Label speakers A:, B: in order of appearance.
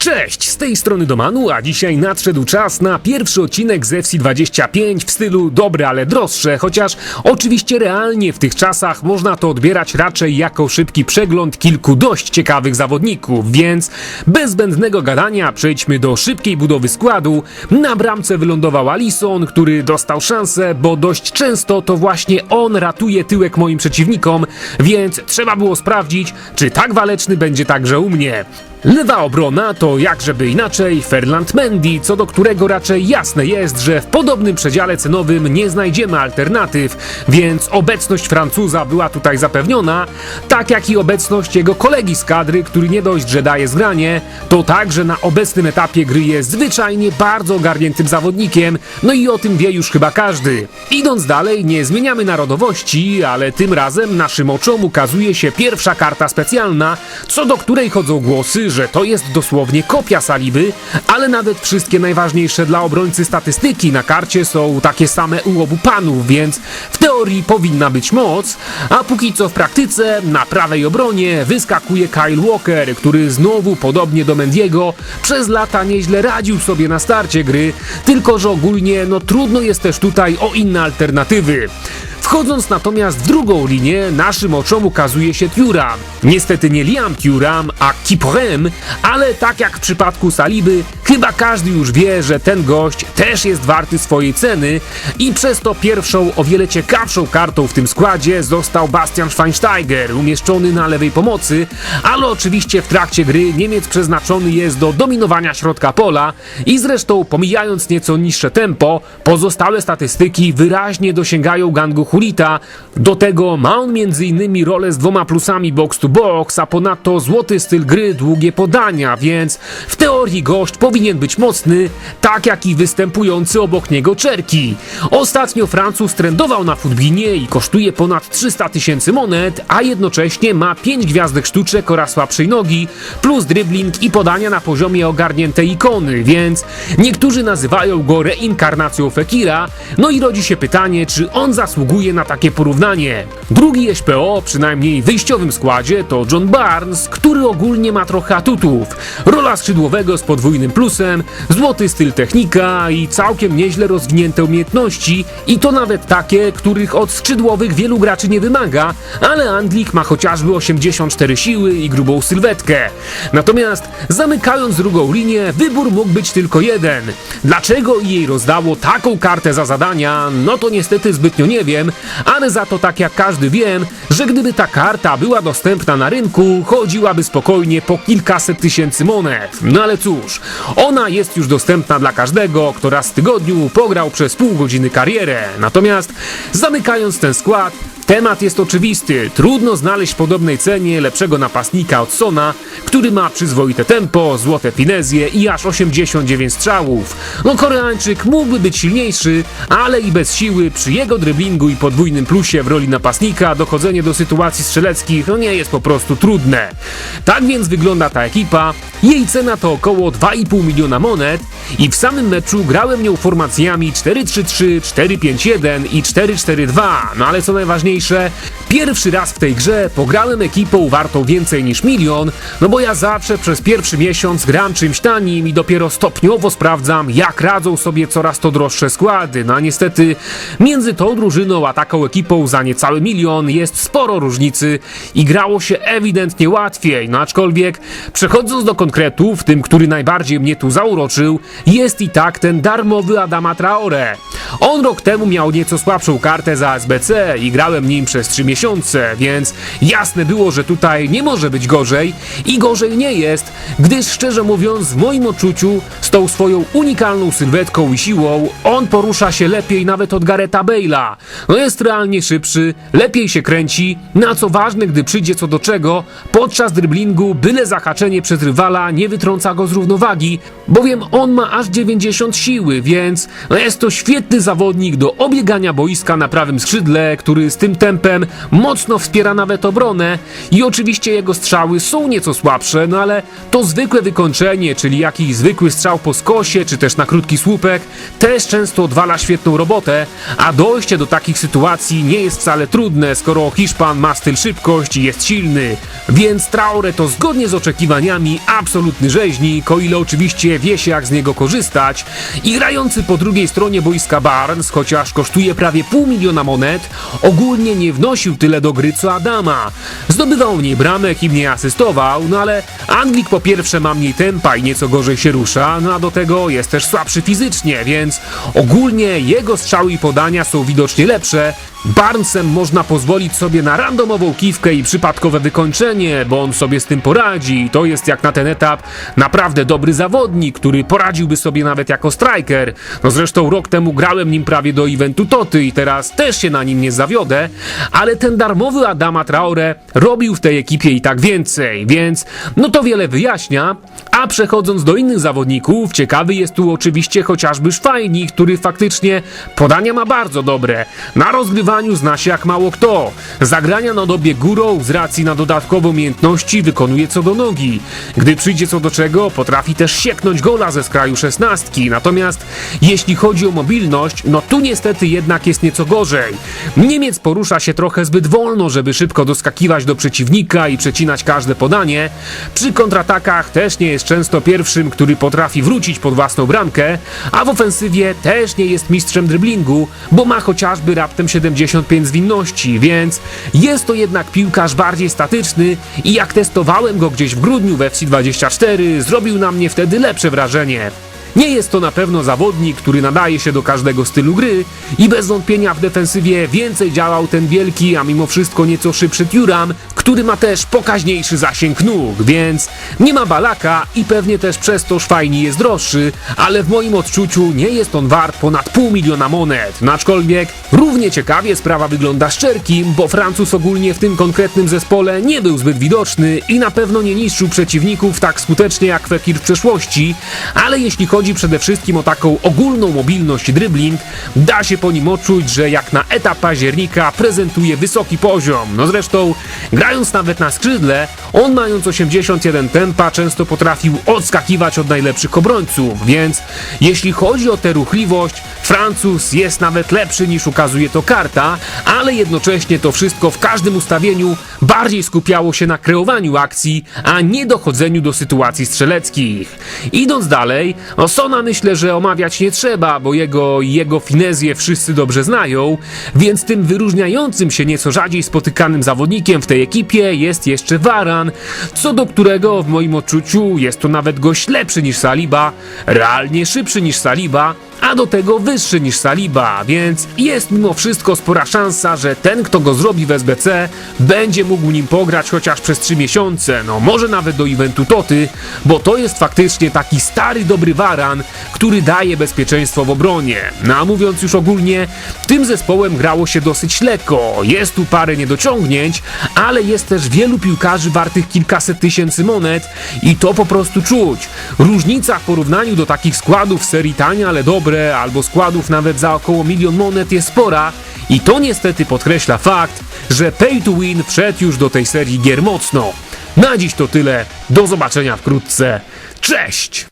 A: Cześć, z tej strony Domanu, a dzisiaj nadszedł czas na pierwszy odcinek z FC25 w stylu dobre, ale droższe, chociaż oczywiście realnie w tych czasach można to odbierać raczej jako szybki przegląd kilku dość ciekawych zawodników, więc bez zbędnego gadania przejdźmy do szybkiej budowy składu. Na bramce wylądował Alison, który dostał szansę, bo dość często to właśnie on ratuje tyłek moim przeciwnikom, więc trzeba było sprawdzić, czy tak waleczny będzie także u mnie. Lewa obrona to jakżeby inaczej Ferland Mendy, co do którego raczej jasne jest, że w podobnym przedziale cenowym nie znajdziemy alternatyw, więc obecność Francuza była tutaj zapewniona, tak jak i obecność jego kolegi z kadry, który nie dość, że daje zgranie, to także na obecnym etapie gry jest zwyczajnie bardzo ogarniętym zawodnikiem, no i o tym wie już chyba każdy. Idąc dalej, nie zmieniamy narodowości, ale tym razem naszym oczom ukazuje się pierwsza karta specjalna, co do której chodzą głosy, że to jest dosłownie kopia Saliby, ale nawet wszystkie najważniejsze dla obrońcy statystyki na karcie są takie same u obu panów, więc w teorii powinna być moc, a póki co w praktyce na prawej obronie wyskakuje Kyle Walker, który znowu podobnie do Mendiego przez lata nieźle radził sobie na starcie gry, tylko że ogólnie no trudno jest też tutaj o inne alternatywy. Wchodząc natomiast w drugą linię, naszym oczom ukazuje się Thuram. Niestety nie Liam Thuram, a Kiprem, ale tak jak w przypadku Saliby, chyba każdy już wie, że ten gość też jest warty swojej ceny i przez to pierwszą, o wiele ciekawszą kartą w tym składzie został Bastian Schweinsteiger, umieszczony na lewej pomocy, ale oczywiście w trakcie gry Niemiec przeznaczony jest do dominowania środka pola i zresztą pomijając nieco niższe tempo, pozostałe statystyki wyraźnie dosięgają gangu Hulita. Do tego ma on m.in. rolę z dwoma plusami box to box, a ponadto złoty styl gry, długie podania, więc w teorii gość powinien być mocny, tak jak i występujący obok niego Czerki. Ostatnio Francuz trendował na Futbinie i kosztuje ponad 300 tysięcy monet, a jednocześnie ma 5 gwiazdek sztuczek oraz słabszej nogi, plus dribbling i podania na poziomie ogarniętej ikony, więc niektórzy nazywają go reinkarnacją Fekira, no i rodzi się pytanie, czy on zasługuje na takie porównanie. Drugi SPO, przynajmniej w wyjściowym składzie, to John Barnes, który ogólnie ma trochę atutów. Rola skrzydłowego z podwójnym plusem, złoty styl technika i całkiem nieźle rozwinięte umiejętności i to nawet takie, których od skrzydłowych wielu graczy nie wymaga, ale Anglik ma chociażby 84 siły i grubą sylwetkę. Natomiast zamykając drugą linię, wybór mógł być tylko jeden. Dlaczego jej rozdało taką kartę za zadania, no to niestety zbytnio nie wiem, ale za to tak jak każdy wiem, że gdyby ta karta była dostępna na rynku, chodziłaby spokojnie po kilkaset tysięcy monet. No ale cóż, ona jest już dostępna dla każdego, kto raz w tygodniu pograł przez pół godziny karierę. Natomiast zamykając ten skład, Temat jest oczywisty. Trudno znaleźć w podobnej cenie lepszego napastnika od Sona, który ma przyzwoite tempo, złote finezje i aż 89 strzałów. No Koreańczyk mógłby być silniejszy, ale i bez siły przy jego dryblingu i podwójnym plusie w roli napastnika dochodzenie do sytuacji strzeleckich no nie jest po prostu trudne. Tak więc wygląda ta ekipa. Jej cena to około 2,5 miliona monet i w samym meczu grałem nią formacjami 4-3-3, 4-5-1 i 4-4-2. No ale co najważniejsze, mniejsze pierwszy raz w tej grze pograłem ekipą wartą więcej niż milion, no bo ja zawsze przez pierwszy miesiąc gram czymś tanim i dopiero stopniowo sprawdzam, jak radzą sobie coraz to droższe składy. No a niestety między tą drużyną a taką ekipą za niecały milion jest sporo różnicy i grało się ewidentnie łatwiej. No aczkolwiek przechodząc do konkretów, tym, który najbardziej mnie tu zauroczył, jest i tak ten darmowy Adama Traore. On rok temu miał nieco słabszą kartę za SBC i grałem nim przez 3 miesiące, więc jasne było, że tutaj nie może być gorzej i gorzej nie jest, gdyż szczerze mówiąc w moim odczuciu z tą swoją unikalną sylwetką i siłą on porusza się lepiej nawet od Gareta Bale'a. No jest realnie szybszy, lepiej się kręci, na co ważne gdy przyjdzie co do czego, podczas dryblingu byle zahaczenie przez rywala nie wytrąca go z równowagi, bowiem on ma aż 90 siły, więc jest to świetny zawodnik do obiegania boiska na prawym skrzydle, który z tym tempem mocno wspiera nawet obronę i oczywiście jego strzały są nieco słabsze, no ale to zwykłe wykończenie, czyli jakiś zwykły strzał po skosie, czy też na krótki słupek, też często odwala świetną robotę, a dojście do takich sytuacji nie jest wcale trudne, skoro Hiszpan ma styl szybkość i jest silny. Więc Traore to zgodnie z oczekiwaniami absolutny rzeźnik, o ile oczywiście wie się jak z niego korzystać. I grający po drugiej stronie boiska Barnes, chociaż kosztuje prawie pół miliona monet, ogólnie nie wnosił tyle do gry co Adama. Zdobywał mniej bramek i mniej asystował, no ale Anglik po pierwsze ma mniej tempa i nieco gorzej się rusza, no a do tego jest też słabszy fizycznie, więc ogólnie jego strzały i podania są widocznie lepsze. Barnesem można pozwolić sobie na randomową kiwkę i przypadkowe wykończenie, bo on sobie z tym poradzi i to jest jak na ten etap naprawdę dobry zawodnik, który poradziłby sobie nawet jako striker. No zresztą rok temu grałem nim prawie do eventu Toty i teraz też się na nim nie zawiodę, ale ten darmowy Adama Traore robił w tej ekipie i tak więcej, więc no to wiele wyjaśnia. A przechodząc do innych zawodników, ciekawy jest tu oczywiście chociażby Szwajni, który faktycznie podania ma bardzo dobre. Na rozgrywaniu zna się jak mało kto. Zagrania na dobie górą z racji na dodatkowe umiejętności wykonuje co do nogi. Gdy przyjdzie co do czego, potrafi też sieknąć gola ze skraju szesnastki. Natomiast jeśli chodzi o mobilność, no tu niestety jednak jest nieco gorzej. Niemiec porusza się trochę zbyt wolno, żeby szybko doskakiwać do przeciwnika i przecinać każde podanie. Przy kontratakach też nie jest często pierwszym, który potrafi wrócić pod własną bramkę, a w ofensywie też nie jest mistrzem dryblingu, bo ma chociażby raptem 75 zwinności, więc jest to jednak piłkarz bardziej statyczny i jak testowałem go gdzieś w grudniu w FC24, zrobił na mnie wtedy lepsze wrażenie. Nie jest to na pewno zawodnik, który nadaje się do każdego stylu gry i bez wątpienia w defensywie więcej działał ten wielki, a mimo wszystko nieco szybszy Turam, który ma też pokaźniejszy zasięg nóg, więc nie ma balaka i pewnie też przez to Szwajni jest droższy, ale w moim odczuciu nie jest on wart ponad pół miliona monet. Aczkolwiek równie ciekawie sprawa wygląda szczerkim, bo Francuz ogólnie w tym konkretnym zespole nie był zbyt widoczny i na pewno nie niszczył przeciwników tak skutecznie jak Fekir w przeszłości, ale jeśli chodzi przede wszystkim o taką ogólną mobilność dribbling, da się po nim odczuć, że jak na etap października prezentuje wysoki poziom. No zresztą, grając nawet na skrzydle, on mając 81 tempa często potrafił odskakiwać od najlepszych obrońców, więc jeśli chodzi o tę ruchliwość, Francuz jest nawet lepszy niż ukazuje to karta, ale jednocześnie to wszystko w każdym ustawieniu bardziej skupiało się na kreowaniu akcji, a nie dochodzeniu do sytuacji strzeleckich. Idąc dalej, Osona myślę, że omawiać nie trzeba, bo jego jego finezję wszyscy dobrze znają, więc tym wyróżniającym się nieco rzadziej spotykanym zawodnikiem w tej ekipie jest jeszcze Varan, co do którego w moim odczuciu jest to nawet gość lepszy niż Saliba, realnie szybszy niż Saliba, a do tego wyższy niż Saliba, więc jest mimo wszystko spora szansa, że ten, kto go zrobi w SBC, będzie mógł nim pograć chociaż przez 3 miesiące, no może nawet do eventu Toty, bo to jest faktycznie taki stary, dobry waran, który daje bezpieczeństwo w obronie. No a mówiąc już ogólnie, tym zespołem grało się dosyć lekko, jest tu parę niedociągnięć, ale jest też wielu piłkarzy wartych kilkaset tysięcy monet i to po prostu czuć. Różnica w porównaniu do takich składów serii tania, ale dobre, albo składów nawet za około milion monet jest spora i to niestety podkreśla fakt, że Pay to Win wszedł już do tej serii gier mocno. Na dziś to tyle, do zobaczenia wkrótce, cześć!